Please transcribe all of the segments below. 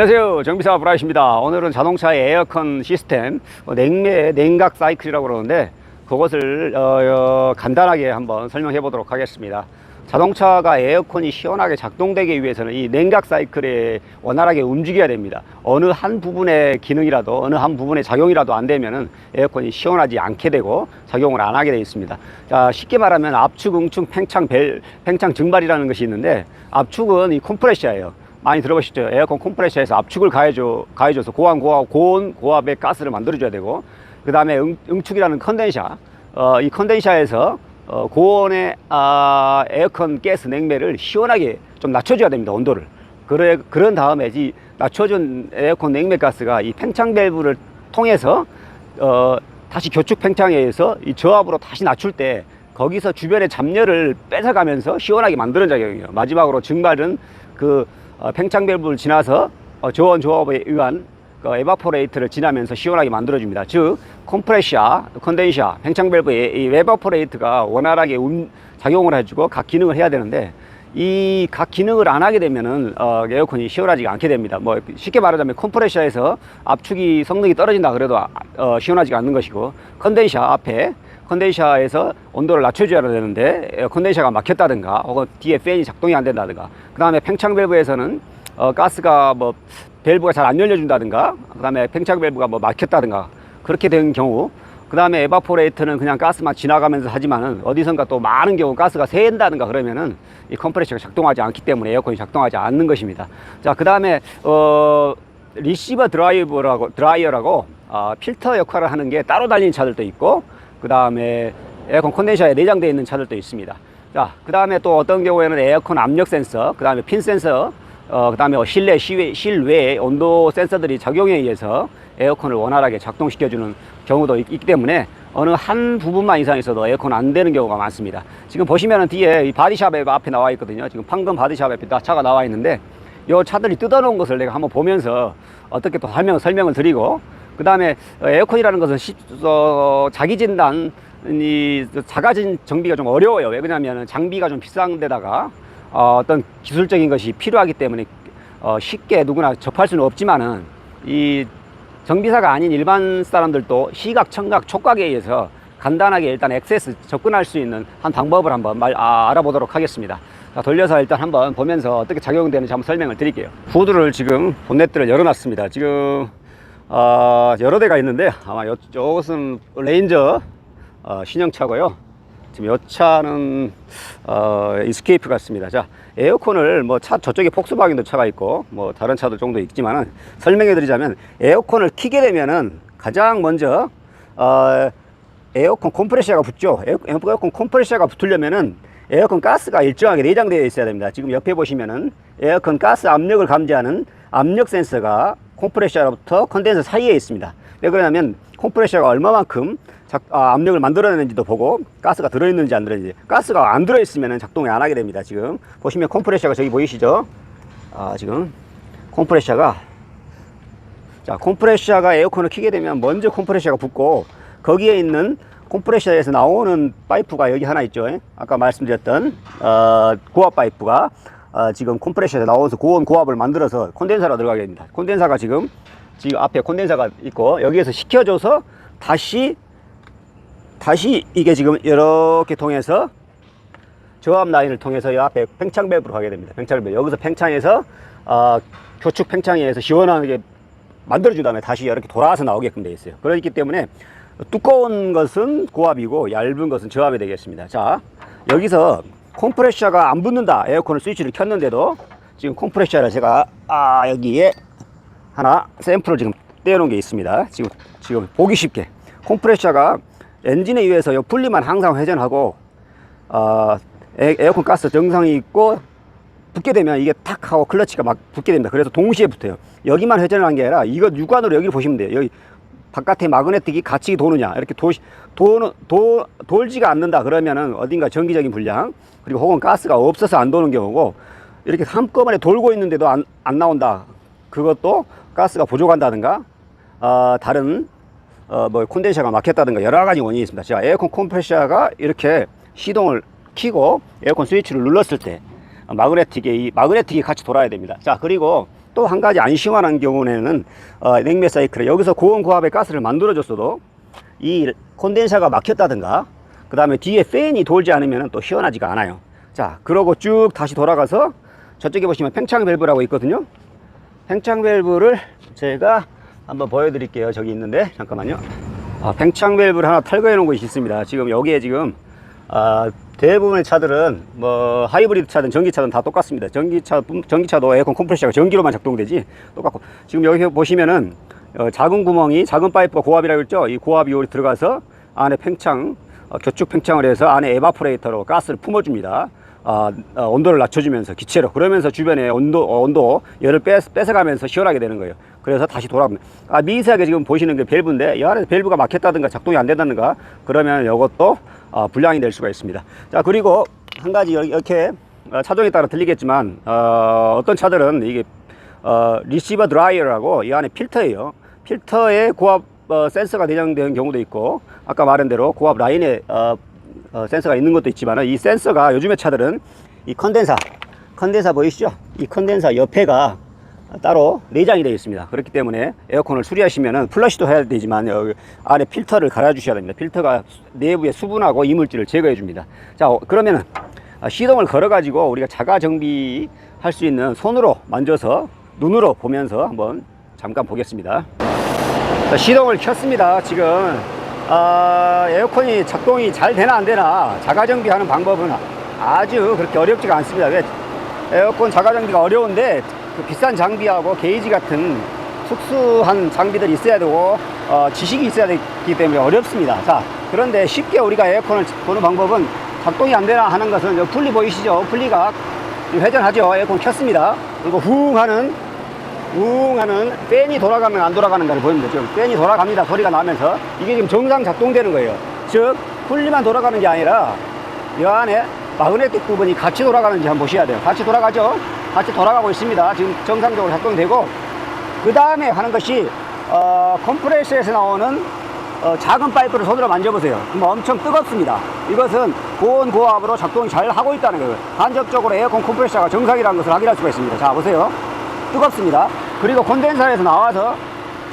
안녕하세요. 정비사 브라이십니다. 오늘은 자동차의 에어컨 시스템 어, 냉매 냉각 사이클이라고 그러는데 그것을 어, 어, 간단하게 한번 설명해 보도록 하겠습니다. 자동차가 에어컨이 시원하게 작동되기 위해서는 이 냉각 사이클에 원활하게 움직여야 됩니다. 어느 한 부분의 기능이라도 어느 한 부분의 작용이라도 안 되면은 에어컨이 시원하지 않게 되고 작용을 안 하게 되어 있습니다. 자 쉽게 말하면 압축 응축 팽창 벨 팽창 증발이라는 것이 있는데 압축은 이 컴프레셔예요 많이 들어보셨죠? 에어컨 컴프레셔에서 압축을 가해줘, 가해줘서 고온, 고압, 고온, 고압의 가스를 만들어줘야 되고, 그 다음에 응, 응축이라는 컨덴샤, 어, 이 컨덴샤에서 어, 고온의 아, 에어컨 가스 냉매를 시원하게 좀 낮춰줘야 됩니다, 온도를. 그래, 그런 다음에 이 낮춰준 에어컨 냉매 가스가 이 팽창 밸브를 통해서 어, 다시 교축 팽창에 의해서 이 저압으로 다시 낮출 때 거기서 주변의 잡열을 뺏어가면서 시원하게 만드는 작용이에요. 마지막으로 증발은 그 어, 팽창 밸브를 지나서 어, 저온 조합에 의한 그 에바포레이트를 지나면서 시원하게 만들어줍니다. 즉 컴프레셔, 컨덴셔, 팽창 밸브의 이 에바포레이트가 원활하게 움, 작용을 해주고 각 기능을 해야 되는데 이 각 기능을 안 하게 되면은 어, 에어컨이 시원하지가 않게 됩니다. 뭐 쉽게 말하자면 컴프레셔에서 압축이 성능이 떨어진다 그래도 아- 어, 시원하지가 않는 것이고 컨덴셔 앞에 컨덴셔에서 온도를 낮춰줘야 되는데 에, 컨덴셔가 막혔다든가 혹은 뒤에 팬이 작동이 안 된다든가 그 다음에 팽창 밸브에서는 어, 가스가 뭐 밸브가 잘 안 열려준다든가 그 다음에 팽창 밸브가 뭐 막혔다든가 그렇게 된 경우 그 다음에 에바포레이터는 그냥 가스만 지나가면서 하지만은 어디선가 또 많은 경우 가스가 새인다든가 그러면은 이 컴프레셔가 작동하지 않기 때문에 에어컨이 작동하지 않는 것입니다. 자, 그 다음에 어, 리시버 드라이버라고 드라이어라고 어, 필터 역할을 하는 게 따로 달린 차들도 있고 그 다음에 에어컨 컨덴서에 내장되어 있는 차들도 있습니다. 자, 그 다음에 또 어떤 경우에는 에어컨 압력 센서, 그 다음에 핀 센서, 어, 그 다음에 실내, 시외, 실외 온도 센서들이 작용에 의해서 에어컨을 원활하게 작동시켜주는 경우도 있, 기 때문에 어느 한 부분만 이상 있어도 에어컨 안 되는 경우가 많습니다. 지금 보시면은 뒤에 이 바디샵에 앞에 나와 있거든요. 지금 판금 바디샵 앞에 다 차가 나와 있는데 요 차들이 뜯어놓은 것을 내가 한번 보면서 어떻게 또 설명, 설명을 드리고 그 다음에 에어컨이라는 것은 시, 어, 자기 진단 이 자가진 정비가 좀 어려워요. 왜 그러냐면 장비가 좀 비싼 데다가 어, 어떤 기술적인 것이 필요하기 때문에 어, 쉽게 누구나 접할 수는 없지만은 이 정비사가 아닌 일반 사람들도 시각, 청각, 촉각에 의해서 간단하게 일단 액세스 접근할 수 있는 한 방법을 한번 말, 아, 알아보도록 하겠습니다. 자, 돌려서 일단 한번 보면서 어떻게 작용되는지 한번 설명을 드릴게요. 후드를 지금 본네트를 열어놨습니다. 지금 어, 여러 대가 있는데 아마 요, 요것은 레인저 어, 신형차고요. 지금 요 차는 어, 이스케이프 같습니다. 자, 에어컨을 뭐 차 저쪽에 폭스바겐도 차가 있고 뭐 다른 차도 정도 있지만은 설명해 드리자면 에어컨을 키게 되면은 가장 먼저 어, 에어컨 컴프레셔가 붙죠. 에어- 에어컨 컴프레셔가 붙으려면은 에어컨 가스가 일정하게 내장되어 있어야 됩니다. 지금 옆에 보시면은 에어컨 가스 압력을 감지하는 압력 센서가 컴프레셔로부터 컨덴서 사이에 있습니다. 왜 그러냐면 컴프레셔가 얼마만큼 작- 아, 압력을 만들어내는지도 보고 가스가 들어있는지 안 들어있는지 가스가 안 들어있으면 작동이 안 하게 됩니다. 지금 보시면 컴프레셔가 저기 보이시죠? 아, 지금 컴프레셔가 자, 컴프레셔가 에어컨을 켜게 되면 먼저 컴프레셔가 붙고 거기에 있는 컴프레셔에서 나오는 파이프가 여기 하나 있죠. 예? 아까 말씀드렸던 어, 고압 파이프가 어, 지금 컴프레셔에서 나오면서 고온 고압을 만들어서 콘덴사로 들어가게 됩니다. 콘덴사가 지금 지금 앞에 콘덴사가 있고 여기에서 식혀줘서 다시 다시 이게 지금 이렇게 통해서 저압 라인을 통해서 이 앞에 팽창 밸브로 가게 됩니다. 팽창 밸브 여기서 팽창해서 어, 교축 팽창에 의해서 시원하게 만들어준 다음에 다시 이렇게 돌아와서 나오게끔 되어 있어요. 그렇기 때문에 두꺼운 것은 고압이고 얇은 것은 저압이 되겠습니다. 자, 여기서 컴프레셔가 안 붙는다. 에어컨을 스위치를 켰는데도 지금 컴프레셔를 제가 아, 여기에 하나 샘플을 지금 떼어놓은 게 있습니다. 지금 지금 보기 쉽게 컴프레셔가 엔진에 의해서 요 분리만 항상 회전하고 어, 에, 에어컨 가스 정상이 있고 붙게 되면 이게 탁 하고 클러치가 막 붙게 됩니다. 그래서 동시에 붙어요. 여기만 회전하는 게 아니라 이거 육안으로 여기를 보시면 돼요. 여기 바깥에 마그네틱이 같이 도느냐 이렇게 도, 도, 도, 돌지가 않는다 그러면은 어딘가 전기적인 불량 그리고 혹은 가스가 없어서 안 도는 경우고 이렇게 한꺼번에 돌고 있는데도 안, 안 나온다 그것도 가스가 부족한다든가 어, 다른 어, 뭐 콘덴서가 막혔다든가 여러 가지 원인이 있습니다. 자, 에어컨 컴프레셔가 이렇게 시동을 키고 에어컨 스위치를 눌렀을 때 마그네틱이 이 마그네틱이 같이 돌아야 됩니다. 자, 그리고 또 한 가지 안 시원한 경우에는 어, 냉매 사이클에 여기서 고온 고압의 가스를 만들어줬어도 이 콘덴서가 막혔다든가 그 다음에 뒤에 팬이 돌지 않으면 또 시원하지가 않아요. 자 그러고 쭉 다시 돌아가서 저쪽에 보시면 팽창 밸브라고 있거든요. 팽창 밸브를 제가 한번 보여드릴게요. 저기 있는데 잠깐만요. 아, 팽창 밸브를 하나 탈거해 놓은 곳이 있습니다. 지금 여기에 지금 아, 대부분의 차들은 뭐 하이브리드 차든 전기차든 다 똑같습니다. 전기차 전기차도 에어컨 컴프레셔가 전기로만 작동되지 똑같고. 지금 여기 보시면은 어, 작은 구멍이 작은 파이프가 고압이라고 했죠? 이 고압이 여기 들어가서 안에 팽창 어, 교축 팽창을 해서 안에 에바포레이터로 가스를 품어줍니다. 아, 어, 온도를 낮춰주면서 기체로. 그러면서 주변에 온도 어, 온도 열을 뺏, 뺏어가면서 시원하게 되는 거예요. 그래서 다시 돌아옵니다. 아, 미세하게 지금 보시는 게 밸브인데 이 안에 밸브가 막혔다든가 작동이 안 된다든가 그러면 이것도 어, 불량이 될 수가 있습니다. 자 그리고 한 가지 여- 이렇게 어, 차종에 따라 틀리겠지만 어, 어떤 차들은 이게 어, 리시버 드라이어라고 이 안에 필터예요. 필터에 고압 어, 센서가 내장되는 경우도 있고 아까 말한 대로 고압 라인에 어, 어, 센서가 있는 것도 있지만 이 센서가 요즘의 차들은 이 컨덴사 컨덴사 보이시죠? 이 컨덴사 옆에가 따로 내장이 되어 있습니다. 그렇기 때문에 에어컨을 수리하시면은 플러시도 해야 되지만 여기 안에 필터를 갈아 주셔야 됩니다. 필터가 내부의 수분하고 이물질을 제거해 줍니다. 자, 어, 그러면은 아, 시동을 걸어 가지고 우리가 자가 정비 할 수 있는 손으로 만져서 눈으로 보면서 한번 잠깐 보겠습니다. 자, 시동을 켰습니다. 지금 아, 에어컨이 작동이 잘 되나 안 되나 자가 정비하는 방법은 아주 그렇게 어렵지가 않습니다. 왜 에어컨 자가 정비가 어려운데 그 비싼 장비하고 게이지 같은 특수한 장비들이 있어야 되고 어, 지식이 있어야 되기 때문에 어렵습니다. 자 그런데 쉽게 우리가 에어컨을 보는 방법은 작동이 안 되나 하는 것은 풀리 보이시죠? 풀리가 회전하죠. 에어컨 켰습니다. 그리고 후 하는 웅 하는 팬이 돌아가면 안 돌아가는가를 보입니다. 지금 팬이 돌아갑니다. 소리가 나면서 이게 지금 정상 작동되는 거예요. 즉 풀리만 돌아가는 게 아니라 이 안에 마그네틱 부분이 같이 돌아가는지 한번 보셔야 돼요. 같이 돌아가죠. 같이 돌아가고 있습니다. 지금 정상적으로 작동되고 그 다음에 하는 것이 어, 컴프레서에서 나오는 어, 작은 파이프를 손으로 만져보세요. 엄청 뜨겁습니다. 이것은 고온 고압으로 작동이 잘 하고 있다는 거예요. 간접적으로 에어컨 컴프레서가 정상이라는 것을 확인할 수가 있습니다. 자 보세요. 뜨겁습니다. 그리고 콘덴서에서 나와서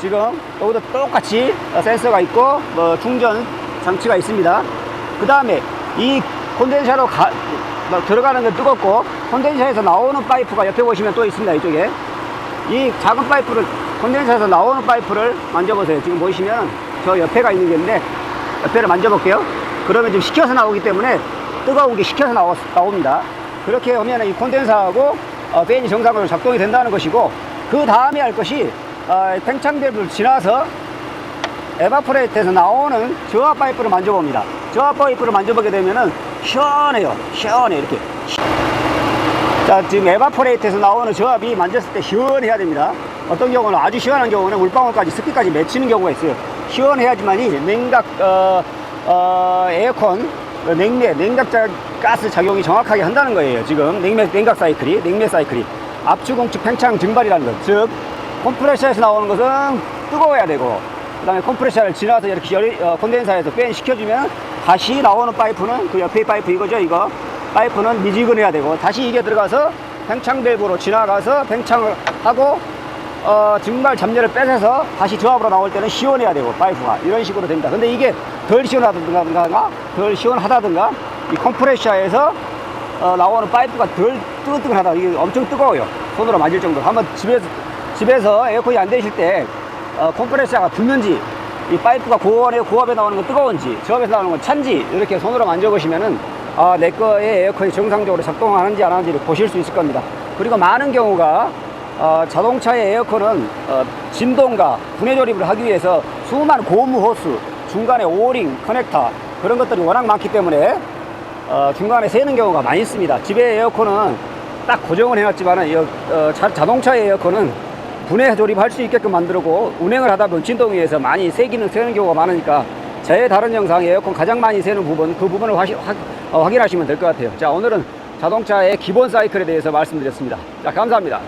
지금 여기도 똑같이 어, 센서가 있고 뭐 충전 장치가 있습니다. 그 다음에 이 콘덴서로 가, 뭐 들어가는 건 뜨겁고 콘덴서에서 나오는 파이프가 옆에 보시면 또 있습니다. 이쪽에 이 작은 파이프를 콘덴서에서 나오는 파이프를 만져보세요. 지금 보시면 저 옆에가 있는 게 있는데 옆에를 만져볼게요. 그러면 지금 식혀서 나오기 때문에 뜨거운 게 식혀서 나오, 나옵니다. 그렇게 하면 이 콘덴서하고 어, 팬이 정상으로 작동이 된다는 것이고 그 다음에 할 것이 어, 팽창 밸브를 지나서 에바포레이트에서 나오는 저압 파이프를 만져봅니다. 저압 파이프를 만져보게 되면은 시원해요. 시원해 이렇게. 자 지금 에바포레이트에서 나오는 저압이 만졌을 때 시원해야 됩니다. 어떤 경우는 아주 시원한 경우는 물방울까지 습기까지 맺히는 경우가 있어요. 시원해야지만이 냉각 어, 어, 에어컨 어, 냉매 냉각 자- 가스 작용이 정확하게 한다는 거예요. 지금 냉매 냉각 사이클이 냉매 사이클이 압축 공축 팽창 증발이라는 것. 즉 컴프레셔에서 나오는 것은 뜨거워야 되고 그 다음에 컴프레셔를 지나서 이렇게 열, 어, 콘덴서에서 팬 시켜주면 다시 나오는 파이프는 그 옆에 파이프 이거죠 이거? 파이프는 미지근해야 되고 다시 이게 들어가서 팽창 밸브로 지나가서 팽창을 하고 어, 증발 잡내를 뺏어서 다시 저압으로 나올 때는 시원해야 되고 파이프가. 이런 식으로 됩니다. 근데 이게 덜 시원하다든가 덜 시원하다든가 이 컴프레셔에서 어, 나오는 파이프가 덜 뜨끈뜨끈하다. 이게 엄청 뜨거워요. 손으로 만질 정도로. 한번 집에서 집에서 에어컨이 안 되실 때 어, 컴프레셔가 붙는지 이 파이프가 고온에 고압에 나오는 건 뜨거운지 저압에서 나오는 건 찬지 이렇게 손으로 만져보시면은 아, 내 거의 에어컨이 정상적으로 작동하는지 안 하는지를 보실 수 있을 겁니다. 그리고 많은 경우가 어, 자동차의 에어컨은 어, 진동과 분해 조립을 하기 위해서 수많은 고무 호스, 중간에 오링, 커넥터 그런 것들이 워낙 많기 때문에 어, 중간에 새는 경우가 많이 있습니다. 집에 에어컨은 딱 고정을 해놨지만은 이, 어, 자, 자동차의 에어컨은 분해 조립할 수 있게끔 만들고 운행을 하다 보면 진동에 의해서 많이 새기는 새는 경우가 많으니까 제 다른 영상 에어컨 가장 많이 새는 부분 그 부분을 확, 확, 어, 확인하시면 될 것 같아요. 자 오늘은 자동차의 기본 사이클에 대해서 말씀드렸습니다. 자 감사합니다.